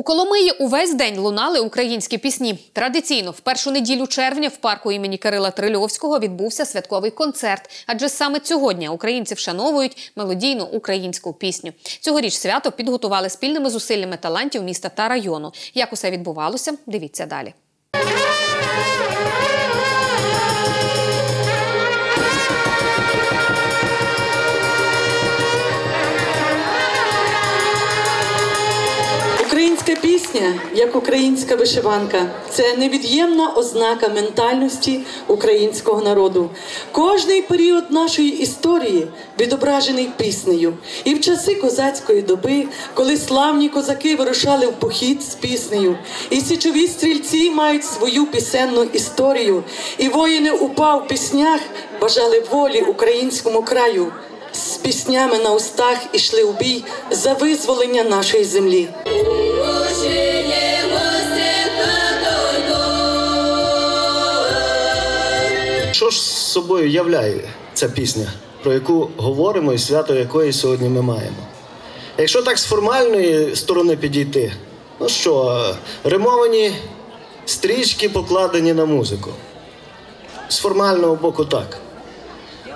У Коломиї увесь день лунали українські пісні. Традиційно в першу неділю червня в парку імені Кирила Трильовського відбувся святковий концерт. Адже саме цього дня українці вшановують мелодійну українську пісню. Цьогоріч свято підготували спільними зусиллями талантів міста та району. Як усе відбувалося, дивіться далі. Українська пісня, як українська вишиванка, це невід'ємна ознака ментальності українського народу. Кожний період нашої історії відображений піснею. І в часи козацької доби, коли славні козаки вирушали в похід з піснею, і січові стрільці мають свою пісенну історію, і воїни упа в піснях бажали волі українському краю. З піснями на устах ішли у бій за визволення нашої землі. Що ж з собою являє ця пісня, про яку говоримо і свято якої сьогодні ми маємо? Якщо так з формальної сторони підійти, ну що, римовані стрічки покладені на музику. З формального боку так.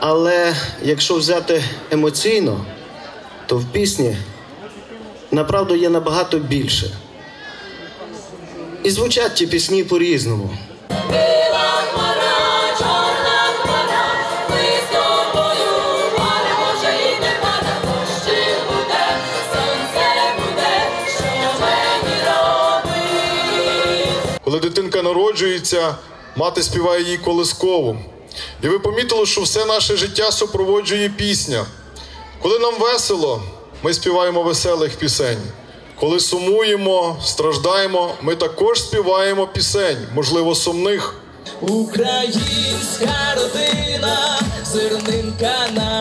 Але якщо взяти емоційно, то в пісні направду є набагато більше. І звучать ті пісні по-різному. Коли дитинка народжується, мати співає їй колискову. І ви помітили, що все наше життя супроводжує пісня. Коли нам весело, ми співаємо веселих пісень. Коли сумуємо, страждаємо, ми також співаємо пісень, можливо, сумних. Українська родина, зернинка народу,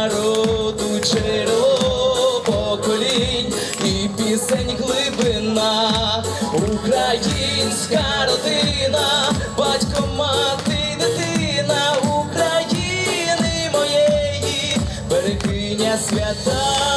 Українська родина, батько, мати, дитина України моєї, берегиня свята.